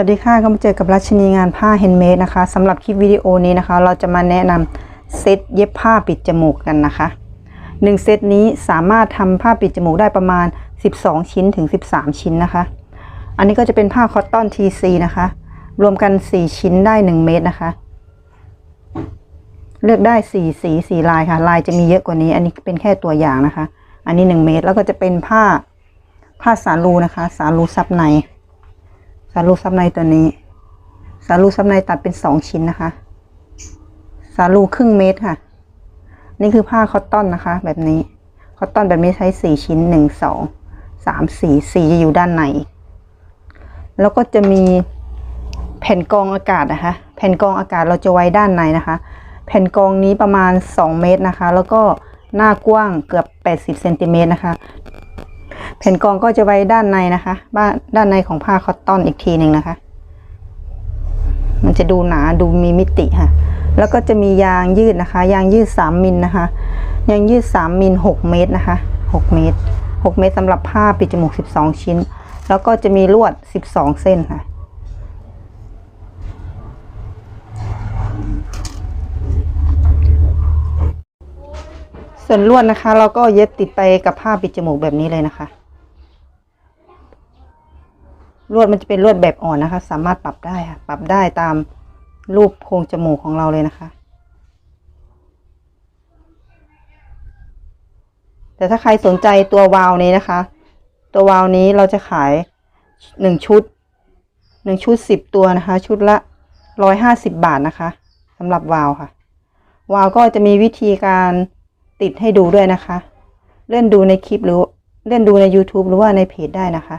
วัสดีค่ะก็มาเจอกับรัชนีงานผ้าแฮนด์เมดนะคะสำหรับคลิปวิดีโอนี้นะคะ เราจะมาแนะนำเซตเย็บผ้าปิดจมูกกันนะคะหนึ่งเซตนี้สามารถทำผ้าปิดจมูกได้ประมาณ 12 ชิ้นถึง 13 ชิ้นนะคะ อันนี้ก็จะเป็นผ้าคอตตอน TC นะคะ รวมกัน 4 ชิ้นได้ 1 เมตรนะคะ เลือกได้ 4 สีสีลายค่ะ ลายจะมีเยอะกว่านี้ อันนี้เป็นแค่ตัวอย่างนะคะ อันนี้ 1 เมตรแล้วก็จะเป็นผ้าผ้าสาลูนะคะ สาลูซับใน สาลูซับในตัวนี้ สาลูซับในตัดเป็นสองชิ้นนะคะ สาลูครึ่งเมตรค่ะ นี่คือผ้าคอตตอนนะคะ แบบนี้ คอตตอนแบบนี้ใช้สี่ชิ้นหนึ่งสองสามสี่สี่จะอยู่ด้านใน แล้วก็จะมีแผ่นกองอากาศนะคะ แผ่นกองอากาศเราจะไว้ด้านในนะคะ แผ่นกองนี้ประมาณ 2 เมตรนะคะ แล้วก็หน้ากว้างเกือบ 80เซนติเมตรนะคะ แผ่นกองก็จะไว้ด้านในนะคะบ้านด้านในของผ้าคอตตอนอีกทีหนึ่งนะคะ มันจะดูหนาดูมีมิติค่ะ แล้วก็จะมียางยืดนะคะ ยางยืดสามมิลนะคะ ยางยืดสามมิลหกเมตรนะคะหกเมตรหกเมตรสำหรับผ้าปิดจมูกสิบสองชิ้น แล้วก็จะมีลวดสิบสองเส้นค่ะ ส่วนลวดนะคะ เราก็เย็บติดไปกับผ้าปิดจมูกแบบนี้เลยนะคะ ลวดมันจะเป็นลวดแบบอ่อนนะคะ สามารถปรับได้ค่ะ ปรับได้ตามรูปโครงจมูกของเราเลยนะคะ แต่ถ้าใครสนใจตัววาล์วนี้นะคะ ตัววาล์วนี้เราจะขายหนึ่งชุดหนึ่งชุดสิบตัวนะคะ ชุดละร้อยห้าสิบบาทนะคะสำหรับวาล์วค่ะ วาล์วก็จะมีวิธีการ ติดให้ดูด้วยนะคะ เล่นดูในคลิปหรือเล่นดูใน YouTube หรือว่าในเพจได้นะคะ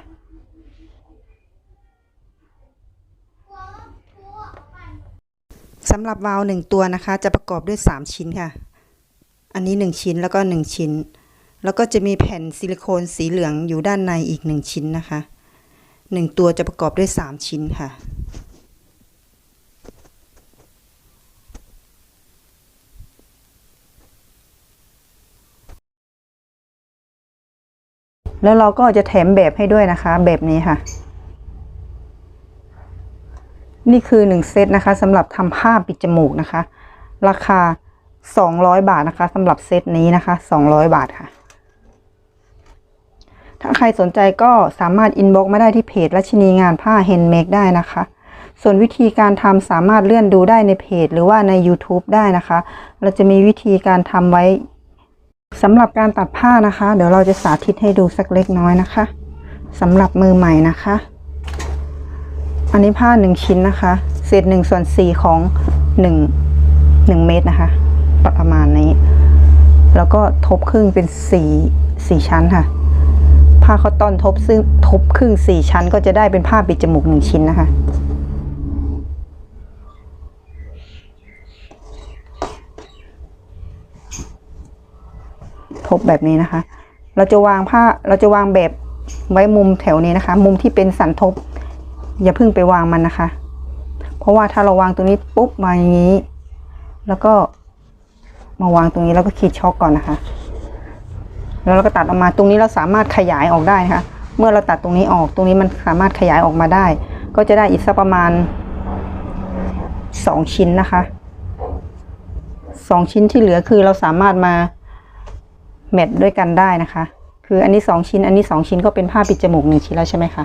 สำหรับวาล์วหนึ่งตัวนะคะ จะประกอบด้วย 3 ชิ้นค่ะ อันนี้ 1 ชิ้นแล้วก็ 1 ชิ้น แล้วก็จะมีแผ่นซิลิโคนสีเหลืองอยู่ด้านในอีก 1 ชิ้นนะคะ 1 ตัวจะประกอบด้วย 3 ชิ้นค่ะ แล้วเราก็จะแถมแบบให้ด้วยนะคะ แบบนี้ค่ะ นี่คือหนึ่งเซตนะคะสำหรับทำผ้าปิดจมูกนะคะ ราคา200บาทนะคะสำหรับเซตนี้นะคะ200บาทค่ะ ถ้าใครสนใจก็สามารถอินบ็อกมาได้ที่เพจรัชนีงานผ้าเฮนเมกได้นะคะส่วนวิธีการทำสามารถเลื่อนดูได้ในเพจ หรือว่าใน YouTube ได้นะคะ เราจะมีวิธีการทำไว้ สำหรับการตัดผ้านะคะ เดี๋ยวเราจะสาธิตให้ดูสักเล็กน้อยนะคะสำหรับมือใหม่นะคะ อันนี้ผ้าหนึ่งชิ้นนะคะ เศษหนึ่งส่วนสี่ของหนึ่งหนึ่งเมตรนะคะ ประมาณนี้ แล้วก็ทบครึ่งเป็นสี่สี่ชั้นค่ะ ผ้าคอตตอนทบซึ่งทบครึ่งสี่ชั้นก็จะได้เป็นผ้าปิดจมูกหนึ่งชิ้นนะคะ ทบแบบนี้นะคะ เราจะวางผ้าเราจะวางแบบไว้มุมแถวนี้นะคะ มุมที่เป็นสันทบ อย่าเพิ่งไปวางมันนะคะ เพราะว่าถ้าเราวางตรงนี้ปุ๊บมาอย่างนี้ แล้วก็มาวางตรงนี้แล้วก็ขีดช็อกก่อนนะคะ แล้วเราก็ตัดออกมาตรงนี้เราสามารถขยายออกได้นะคะ เมื่อเราตัดตรงนี้ออกตรงนี้มันสามารถขยายออกมาได้ ก็จะได้อีกสักประมาณสองชิ้นนะคะสองชิ้นที่เหลือคือเราสามารถมา แมทด้วยกันได้นะคะ คืออันนี้สองชิ้น อันนี้สองชิ้นก็เป็นผ้าปิดจมูกหนึ่งชิ้นแล้วใช่ไหมคะ